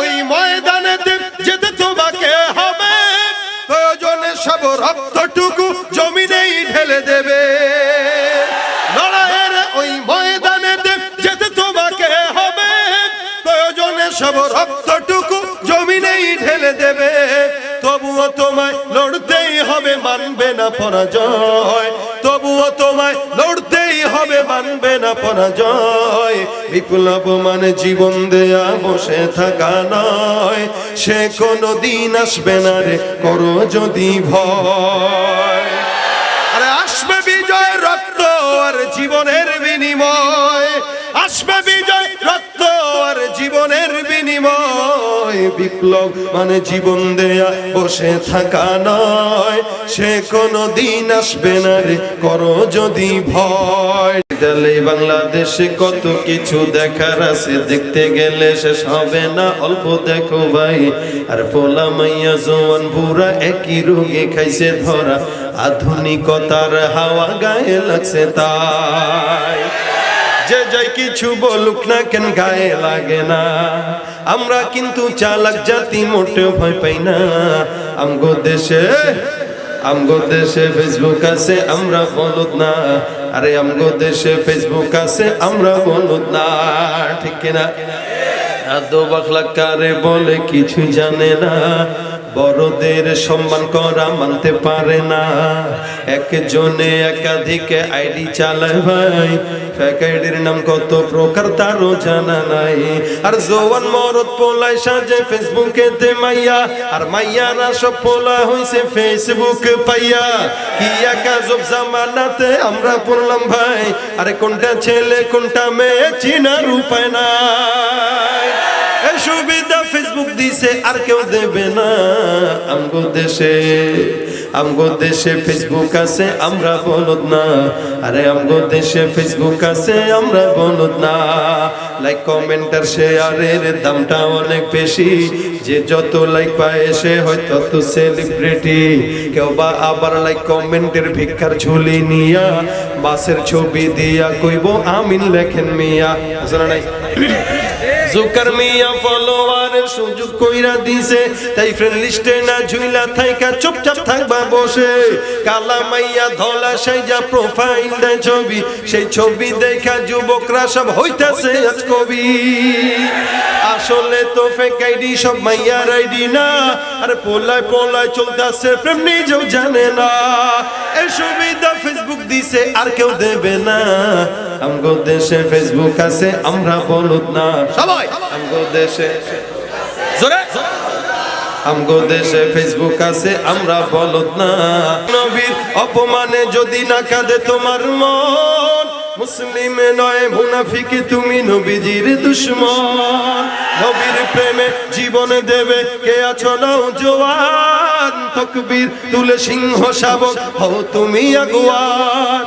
ওই ময়দানে যেতে তোমাকে হবে। প্রয়োজনে সব রক্তটুকু জমিনেই ঢেলে দেবে। দেবে। তবুও তোমায় লড়তেই হবে, মানবে না পরাজয়। মানবে না পরাজয়। বিপ্লব মানে জীবন দেয়া বসে থাকা নয়। সে কোনো দিন আসবে না রে, করো যদি ভয়। আরে আসবে বিজয় রক্ত আর জীবনের বিনিময়। আসবে বিজয় রক্ত আর জীবনের বিনিময়। বিপ্লব মানে জীবন দেয়া বসে থাকা নয়। সে কোনো দিন আসবে না রে, করো যদি ভয়। তাহলে বাংলাদেশে কত কিছু দেখার আছে, দেখতে গেলে শেষ হবে না, অল্প দেখো ভাই। আর পোলা মাইয়া, জোয়ান বুড়া একই রোগে খাইছে ধরা, আধুনিকতার হাওয়া গায়ে লাগছে তাই। যে যাই কিছু বলুক না কেন, গায়ে লাগে না। আমরা কিন্তু চালাক জাতি, মোটেও ভয় পাই না। আমগো দেশে আমগো দেশে ফেসবুক আছে, আমরা বলত না। আরে আমগো দেশে ফেসবুক আছে, আমরা বলত না। ঠিক কিনা? আদো বাখলা কারে বলে কিছু জানে না। বড়দের সম্মান করা মানতে পারে না। একজনে একাধিক আইডি চালায় ভাই ফেক আইডির নাম কত প্রকার তারও জানা নাই। আর জোয়ান মরদ পোলায় সাজে ফেসবুকে তে মাইয়া, আর মাইয়ারা সব পোলা হইছে ফেসবুক পাইয়া। কি একা জব জামানাতে আমরা পড়লাম ভাই, আরে কোনটা ছেলে কোনটা মেয়ে চিনার উপায় নাই। এই সুবিধা ফেসবুক দিছে, আর কেউ দেবে না। আমগো দেশে আমগো দেশে ফেসবুক আছে, আমরা বলদ না। আরে আমগো দেশে ফেসবুক আছে, আমরা বলদ না। লাইক কমেন্টার শেয়ারের দামটা অনেক বেশি। যে যত লাইক পায়, সে হয় তত সেলিব্রিটি কেউ বা আবার লাইক কমেন্টের ভিক্ষার ঝুলি নিয়া, বাসের ছবি দিয়া কইব, আমিন লেখেন মিয়া। শোনা নাই? জুকার মিয়া ফলোয়ার সুযোগ কইরা দিছে। তাই ফ্রেন্ড লিস্টে না ঝুইলা থাইকা চুপচাপ থাকবা বসে। কালা মাইয়া ধলা সাইজা প্রোফাইল দেয় ছবি। সেই ছবি দেখা যুবকরা সব হইতাছে আজ কবি। আসলে তো ফেক আইডি সব মাইয়ার আইডি না। আর পোলায় পোলায় চলতেছে, প্রেম নিজেও জানে না। এই সুবিধা ফেসবুক দিছে, আর কেউ দেবে না। আমগো দেশে ফেসবুক আছে আমরা বলদ না। সবাই। আমগো দেশে জোরে? আমগো দেশে ফেসবুক আছে আমরা বলদ না। নবীর অপমানে যদি না কাঁদে তোমার মন মুসলিমে নয় মুনাফিকে তুমি নবীজির দুশ্মন। নবীর প্রেমে জীবনে দেবে কে আছো নাও জোয়ান? তকবীর তুলে সিংহ শাবক হও তুমি আগুয়ান।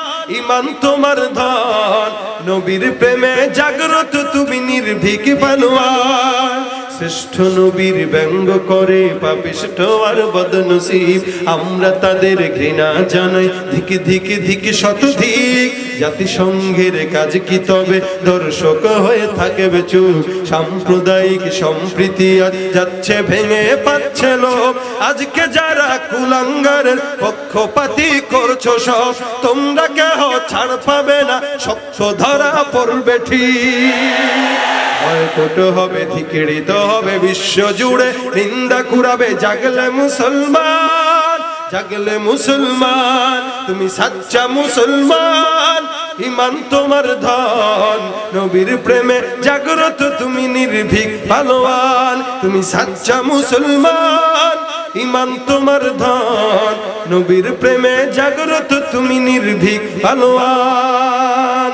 ইমান তোমার ধন। নবীর প্রেমে জাগ্রত তুমি নির্ভীক বানোয়ার। শ্রেষ্ঠ নবীর ব্যঙ্গ করে পাপিষ্ঠ আর বদনসিব। আমরা তাদের ঘৃণা জানাই ধিকে ধিকে ধিকে শতধিক জাতিসংঘের কাজ কি তবে? দর্শক হয়ে থাকে চুপ। সাম্প্রদায়িক সম্প্রীতি আজ যাচ্ছে, ভেঙে পাচ্ছে লোক আজকে যারা কুলাঙ্গারের পক্ষপাতি করছ সব, তোমরা কেহ ছাড় পাবে না সত্য ধরা পড়বে ঠিক। হবে, ধিকৃত হবে, বিশ্ব জুড়ে নিন্দা কুড়াবে, জাগলে মুসলমান। জাগলে মুসলমান, তুমি সাচ্চা মুসলমান, ইমান তোমার ধন, নবীর প্রেমে জাগ্রত তুমি নির্ভীক পালোয়ান তুমি সাচ্চা মুসলমান, ইমান তোমার ধন, নবীর প্রেমে জাগ্রত তুমি নির্ভীক পালোয়ান